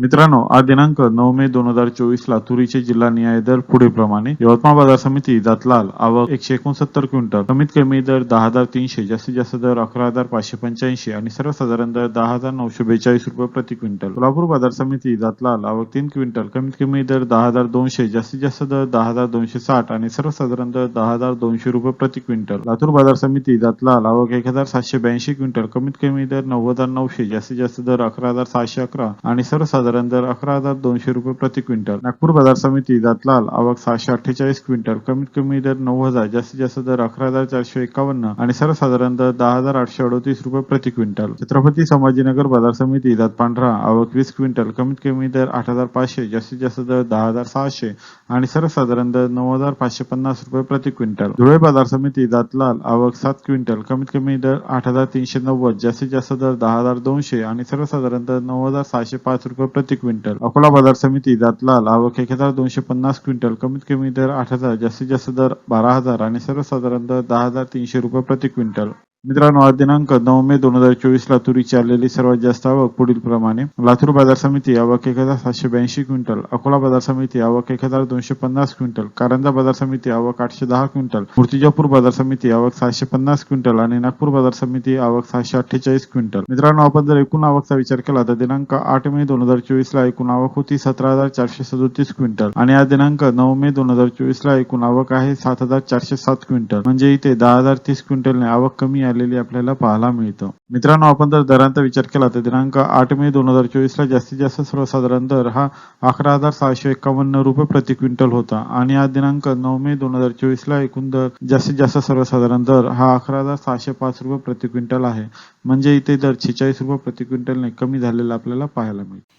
मित्रांनो आज दिनांक नऊ मे दोन हजार चोवीस ला तुरीचे जिल्हा न्याय दर पुढील प्रमाणे यवतमाळ बाजार समिती जातलाल आवक एकशे एकोणसत्तर क्विंटल कमीत कमी दर दहा हजार तीनशे जास्तीत जास्त दर अकरा हजार पाचशे पंच्याऐंशी आणि सर्वसाधारण दर दहा हजार नऊशे बेचाळीस रुपये प्रति क्विंटल. सोलापूर बाजार समिती जातलाल आवक तीन क्विंटल कमीत कमी दर दहा हजार दोनशे जास्तीत जास्त दर दहा हजार दोनशे साठ आणि सर्वसाधारण दर दहा हजार दोनशे रुपये प्रति क्विंटल. लातूर बाजार समिती जातलाल आवक एक हजार सातशे ब्याऐंशी क्विंटल कमीत कमी दर नव्वद हजार नऊशे जास्तीत जास्त दर अकरा हजार सहाशे अकरा आणि सर्वसाधारण दर अकरा हजार दोनशे रुपये प्रति क्विंटल. नागपूर बाजार समिती जातलाल आवक सहाशे अठ्ठेचाळीस क्विंटल. कमीत कमी दर नऊ हजार जास्तीत जास्त दर अकरा हजार चारशे एकावन्न आणि सर्वसाधारण दर दहा हजार आठशे अडतीस रुपये प्रति क्विंटल. छत्रपती संभाजीनगर बाजार समिती जात पांढरा आवक वीस क्विंटल. कमीत कमी दर आठ हजार पाचशे जास्तीत जास्त दर दहा हजार सहाशे आणि सर्वसाधारण दर नऊ हजार पाचशे पन्नास रुपये प्रति क्विंटल. धुळे बाजार समिती दातलाल आवक सात क्विंटल. कमीत कमी दर आठ हजार तीनशे नव्वद जास्तीत जास्त दर दहा हजार दोनशे आणि सर्वसाधारण दर नऊ हजार सहाशे पाच रुपये प्रति क्विंटल. अकोला बाजार समिती दातलाल आवक एक हजार दोनशे पन्नास क्विंटल. कमीत कमी दर आठ हजार जास्तीत जास्त दर बारा हजार आणि सर्वसाधारण दर दहा हजार तीनशे रुपये प्रति क्विंटल. मित्रांनो आज दिनांक नऊ मे दोन हजार चोवीस ला तुरीची आलेली सर्वात जास्त आवक पुढील प्रमाणे लातूर बाजार समिती आवक एक हजार सातशे ब्याऐंशी क्विंटल अकोला बाजार समिती आवक एक हजार दोनशे पन्नास क्विंटल कारंजा बाजार समिती आवक आठशे दहा क्विंटल मूर्तिजापूर बाजार समिती आवक सहाशे पन्नास क्विंटल आणि नागपूर बाजार समिती आवक सहाशे अठ्ठेचाळीस क्विंटल. मित्रांनो आपण जर एकूण आवकचा विचार केला तर दिनांक आठ मे दोन हजार चोवीस ला एकूण आवक होती सतरा हजार चारशे सदोतीस क्विंटल आणि आज दिनांक नऊ मे दोन हजार चोवीस ला एकूण आवक आहे सात हजार चारशे सात क्विंटल. म्हणजे इथे दहा हजार तीस क्विंटलने आवक कमी आलेली आपल्याला पाहायला मिळतं. मित्रांनो आपण जर दरांचा विचार केला तर दिनांक आठ मे दोन हजार चोवीस ला जास्तीत जास्त सर्वसाधारण दर हा अकरा हजार सहाशे एकावन्न रुपये प्रति क्विंटल होता आणि आज दिनांक नऊ मे दोन हजार चोवीस ला एकूण दर जास्तीत जास्त सर्वसाधारण दर हा अकरा हजार सहाशे पाच रुपये प्रति क्विंटल आहे. म्हणजे इथे दर छेचाळीस रुपये प्रति क्विंटलने कमी झालेला आपल्याला पाहायला मिळतो.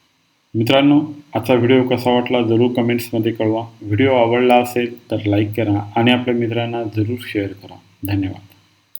मित्रांनो आजचा व्हिडिओ कसा वाटला जरूर कमेंट्समध्ये कळवा. व्हिडिओ आवडला असेल तर लाईक करा आणि आपल्या मित्रांना जरूर शेअर करा. धन्यवाद.